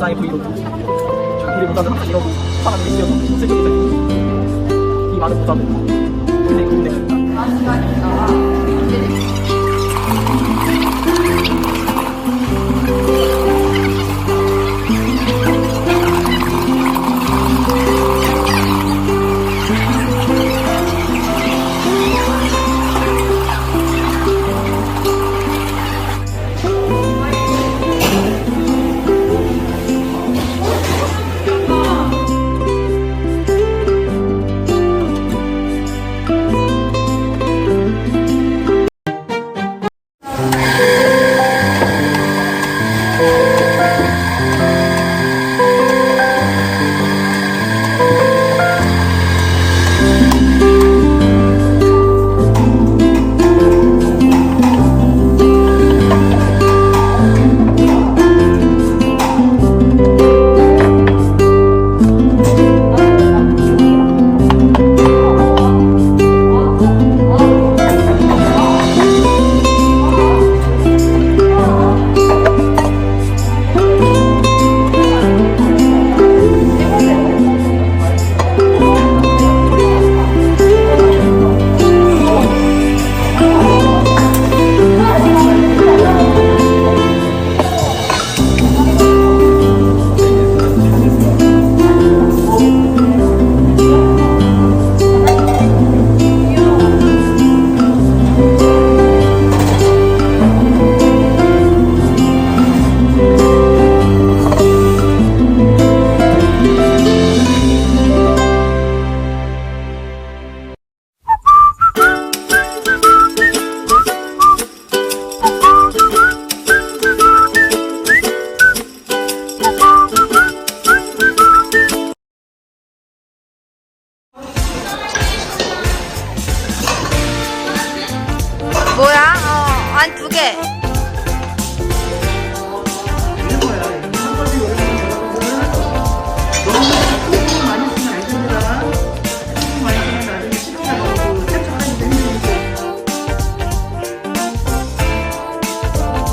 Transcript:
모자의 브이로그 우리 모자는 항상 이러고 사람이 있어서 슬쩍슬쩍 이 많은 모자들 근데 근데